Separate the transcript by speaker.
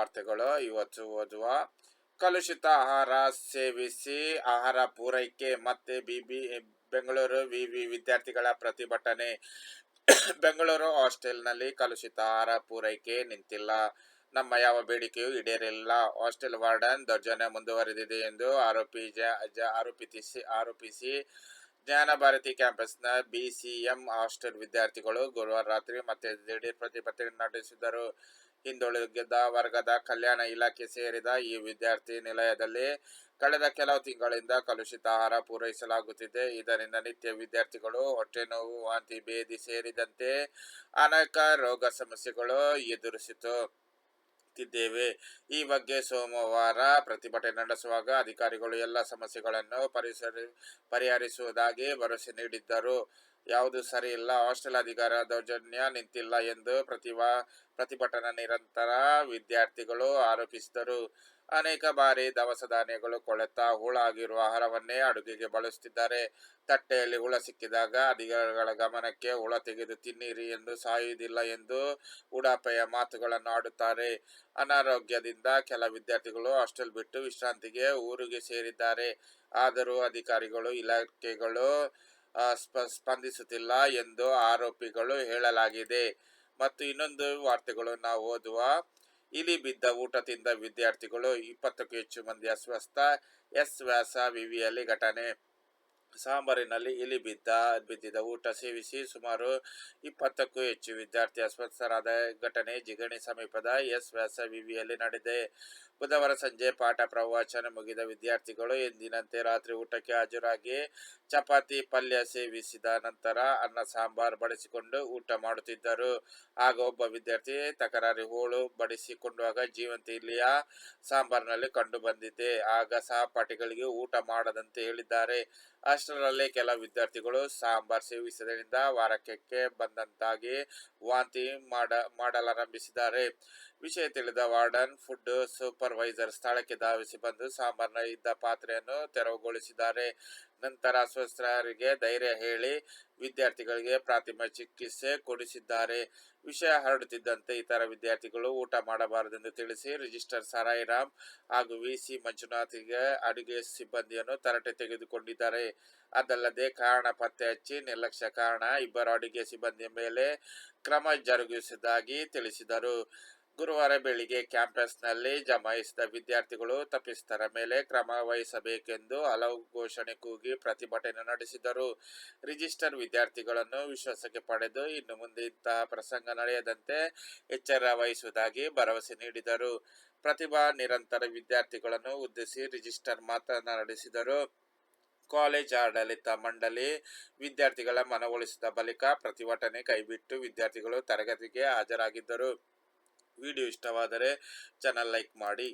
Speaker 1: ವಾರ್ತೆಗಳು ಇವತ್ತು ಓದುವ. ಕಲುಷಿತ ಆಹಾರ ಸೇವಿಸಿ ಆಹಾರ ಪೂರೈಕೆ ಮತ್ತೆ ಬಿಬಿ, ಬೆಂಗಳೂರು ವಿವಿ ವಿದ್ಯಾರ್ಥಿಗಳ ಪ್ರತಿಭಟನೆ. ಬೆಂಗಳೂರು ಹಾಸ್ಟೆಲ್ನಲ್ಲಿ ಕಲುಷಿತ ಆಹಾರ ಪೂರೈಕೆ ನಿಂತಿಲ್ಲ. ನಮ್ಮ ಯಾವ ಬೇಡಿಕೆಯೂ ಈಡೇರಿಲ್ಲ. ಹಾಸ್ಟೆಲ್ ವಾರ್ಡನ್ ದೌರ್ಜನ್ಯ ಮುಂದುವರೆದಿದೆ ಎಂದು ಆರೋಪಿ ಆರೋಪಿಸಿ ಆರೋಪಿಸಿ ಜ್ಞಾನ ಭಾರತಿ ಕ್ಯಾಂಪಸ್ನ ಬಿಸಿಎಂ ಹಾಸ್ಟೆಲ್ ವಿದ್ಯಾರ್ಥಿಗಳು ಗುರುವಾರ ರಾತ್ರಿ ಮತ್ತೆ ದಿಢೀರ್ ಪ್ರತಿಭಟನೆ ನಡೆಸಿದರು. ಹಿಂದುಳಿದ ವರ್ಗದ ಕಲ್ಯಾಣ ಇಲಾಖೆ ಸೇರಿದ ಈ ವಿದ್ಯಾರ್ಥಿ ನಿಲಯದಲ್ಲಿ ಕಳೆದ ಕೆಲವು ತಿಂಗಳಿಂದ ಕಲುಷಿತ ಆಹಾರ ಪೂರೈಸಲಾಗುತ್ತಿದೆ. ಇದರಿಂದ ನಿತ್ಯ ವಿದ್ಯಾರ್ಥಿಗಳು ಹೊಟ್ಟೆ ನೋವು, ವಾಂತಿ ಭೇದಿ ಸೇರಿದಂತೆ ಅನೇಕ ರೋಗ ಸಮಸ್ಯೆಗಳು ಎದುರಿಸಿತು. ತಿದ್ದೇವೆ ಈ ಬಗ್ಗೆ ಸೋಮವಾರ ಪ್ರತಿಭಟನೆ ನಡೆಸುವಾಗ ಅಧಿಕಾರಿಗಳು ಎಲ್ಲ ಸಮಸ್ಯೆಗಳನ್ನು ಪರಿಸರಿ ಪರಿಹರಿಸುವುದಾಗಿ ಭರವಸೆ ನೀಡಿದ್ದರು. ಯಾವುದು ಸರಿ ಇಲ್ಲ ಹಾಸ್ಟೆಲ್ ಅಧಿಕಾರ ದೌರ್ಜನ್ಯ ನಿಂತಿಲ್ಲ ಎಂದು ಪ್ರತಿಭಾ ಪ್ರತಿಭಟನಾ ನಿರಂತರ ವಿದ್ಯಾರ್ಥಿಗಳು ಆರೋಪಿಸಿದರು. ಅನೇಕ ಬಾರಿ ದವಸ ಧಾನ್ಯಗಳು ಕೊಳೆತ, ಹುಳ ಆಗಿರುವ ಆಹಾರವನ್ನೇ ಅಡುಗೆಗೆ ಬಳಸುತ್ತಿದ್ದಾರೆ. ತಟ್ಟೆಯಲ್ಲಿ ಹುಳ ಸಿಕ್ಕಿದಾಗ ಅಧಿಕಾರಿಗಳ ಗಮನಕ್ಕೆ ಹುಳ ತೆಗೆದು ತಿನ್ನಿರಿ ಎಂದು ಸಾಯುವುದಿಲ್ಲ ಎಂದು ಉಡಾಪೆಯ ಮಾತುಗಳನ್ನು ಆಡುತ್ತಾರೆ. ಅನಾರೋಗ್ಯದಿಂದ ಕೆಲ ವಿದ್ಯಾರ್ಥಿಗಳು ಹಾಸ್ಟೆಲ್ ಬಿಟ್ಟು ವಿಶ್ರಾಂತಿಗೆ ಊರಿಗೆ ಸೇರಿದ್ದಾರೆ. ಆದರೂ ಅಧಿಕಾರಿಗಳು, ಇಲಾಖೆಗಳು ಸ್ಪ- ಸ್ಪಂದಿಸುತ್ತಿಲ್ಲ ಎಂದು ಆರೋಪಿಗಳು ಹೇಳಲಾಗಿದೆ. ಮತ್ತು ಇನ್ನೊಂದು ವಾರ್ತೆಗಳು ನಾವು ಓದುವ. ಇಲಿ ಬಿದ್ದ ಊಟ ತಿಂದ ವಿದ್ಯಾರ್ಥಿಗಳು ಇಪ್ಪತ್ತಕ್ಕೂ ಹೆಚ್ಚು ಮಂದಿ ಅಸ್ವಸ್ಥ. ಎಸ್ ವ್ಯಾಸ ವಿವಿಯಲ್ಲಿ ಘಟನೆ. ಸಾಂಬಾರಿನಲ್ಲಿ ಇಲಿ ಬಿದ್ದ, ಬಿದ್ದಿದ್ದ ಊಟ ಸೇವಿಸಿ ಸುಮಾರು ಇಪ್ಪತ್ತಕ್ಕೂ ಹೆಚ್ಚು ವಿದ್ಯಾರ್ಥಿ ಅಸ್ವಸ್ಥರಾದ ಘಟನೆ ಜಿಗಣಿ ಸಮೀಪದ ಎಸ್ ವ್ಯಾಸ ವಿವಿಯಲ್ಲಿ ನಡೆದಿದೆ. ಬುಧವಾರ ಸಂಜೆ ಪಾಠ ಪ್ರವಚನ ಮುಗಿದ ವಿದ್ಯಾರ್ಥಿಗಳು ಎಂದಿನಂತೆ ರಾತ್ರಿ ಊಟಕ್ಕೆ ಹಾಜರಾಗಿ ಚಪಾತಿ, ಪಲ್ಯ ಸೇವಿಸಿದ ನಂತರ ಅನ್ನ, ಸಾಂಬಾರ್ ಬಡಿಸಿಕೊಂಡು ಊಟ ಮಾಡುತ್ತಿದ್ದರು. ಆಗ ಒಬ್ಬ ವಿದ್ಯಾರ್ಥಿ, ತಕರಾರಿ ಹೋಳು ಬಡಿಸಿಕೊಂಡಾಗ ಜೀವಂತ ಇಲ್ಲಿಯ ಸಾಂಬಾರ್ನಲ್ಲಿ ಕಂಡು ಬಂದಿದೆ ಆಗ ಸಹಪಾಠಿಗಳಿಗೆ ಊಟ ಮಾಡದಂತೆ ಹೇಳಿದ್ದಾರೆ. ಅಷ್ಟರಲ್ಲಿ ಕೆಲ ವಿದ್ಯಾರ್ಥಿಗಳು ಸಾಂಬಾರ್ ಸೇವಿಸಿದ್ರಿಂದ ವಾರಕ್ಕೆ ಬಂದಂತಾಗಿ ವಾಂತಿ ಮಾಡ, ಮಾಡಲಾರಂಭಿಸಿದ್ದಾರೆ. ವಿಷಯ ತಿಳಿದ ವಾರ್ಡನ್, ಫುಡ್ ಸೂಪರ್ವೈಸರ್ ಸ್ಥಳಕ್ಕೆ ಧಾವಿಸಿ ಬಂದು ಸಾಂಬಾರ್ನ ಇದ್ದ ಪಾತ್ರೆಯನ್ನು ತೆರವುಗೊಳಿಸಿದ್ದಾರೆ. ನಂತರ ಅಸ್ವಸ್ಥರಿಗೆ ಧೈರ್ಯ ಹೇಳಿ ವಿದ್ಯಾರ್ಥಿಗಳಿಗೆ ಪ್ರಾಥಮಿಕ ಚಿಕಿತ್ಸೆ ಕೊಡಿಸಿದ್ದಾರೆ. ವಿಷಯ ಹರಡುತ್ತಿದ್ದಂತೆ ಇತರ ವಿದ್ಯಾರ್ಥಿಗಳು ಊಟ ಮಾಡಬಾರದೆಂದು ತಿಳಿಸಿ ರಿಜಿಸ್ಟರ್ ಸಾರಾಯಿರಾಮ್ ಹಾಗೂ ವಿಸಿ ಮಂಜುನಾಥ್ಗೆ ಅಡುಗೆ ಸಿಬ್ಬಂದಿಯನ್ನು ತರಟೆ ತೆಗೆದುಕೊಂಡಿದ್ದಾರೆ. ಅದಲ್ಲದೆ ಕಾರಣ ಪತ್ತೆ ಹಚ್ಚಿ ನಿರ್ಲಕ್ಷ್ಯ ಕಾರಣ ಇಬ್ಬರು ಅಡುಗೆ ಸಿಬ್ಬಂದಿಯ ಮೇಲೆ ಕ್ರಮ ಜರುಗಿಸುವುದಾಗಿ ತಿಳಿಸಿದರು. ಗುರುವಾರ ಬೆಳಿಗ್ಗೆ ಕ್ಯಾಂಪಸ್ನಲ್ಲಿ ಜಮಾಯಿಸಿದ ವಿದ್ಯಾರ್ಥಿಗಳು ತಪ್ಪಿಸ್ತರ ಮೇಲೆ ಕ್ರಮ ವಹಿಸಬೇಕೆಂದು ಹಲವು ಘೋಷಣೆ ಕೂಗಿ ಪ್ರತಿಭಟನೆ ನಡೆಸಿದರು. ರಿಜಿಸ್ಟರ್ ವಿದ್ಯಾರ್ಥಿಗಳನ್ನು ವಿಶ್ವಾಸಕ್ಕೆ ಪಡೆದು ಇನ್ನು ಮುಂದೆ ಇಂತಹ ಪ್ರಸಂಗ ನಡೆಯದಂತೆ ಎಚ್ಚರ ವಹಿಸುವುದಾಗಿ ಭರವಸೆ ನೀಡಿದರು. ಪ್ರತಿಭಾ ನಿರಂತರ ವಿದ್ಯಾರ್ಥಿಗಳನ್ನು ಉದ್ದೇಶಿ ರಿಜಿಸ್ಟರ್ ಮಾತನಾಡಿಸಿದರು ಕಾಲೇಜ್ ಆಡಳಿತ ಮಂಡಳಿ ವಿದ್ಯಾರ್ಥಿಗಳ ಮನವೊಲಿಸಿದ ಬಳಿಕ ಪ್ರತಿಭಟನೆ ಕೈಬಿಟ್ಟು ವಿದ್ಯಾರ್ಥಿಗಳು ತರಗತಿಗೆ ಹಾಜರಾಗಿದ್ದರು. ವಿಡಿಯೋ ಇಷ್ಟವಾದರೆ ಚಾನಲ್ ಲೈಕ್ ಮಾಡಿ.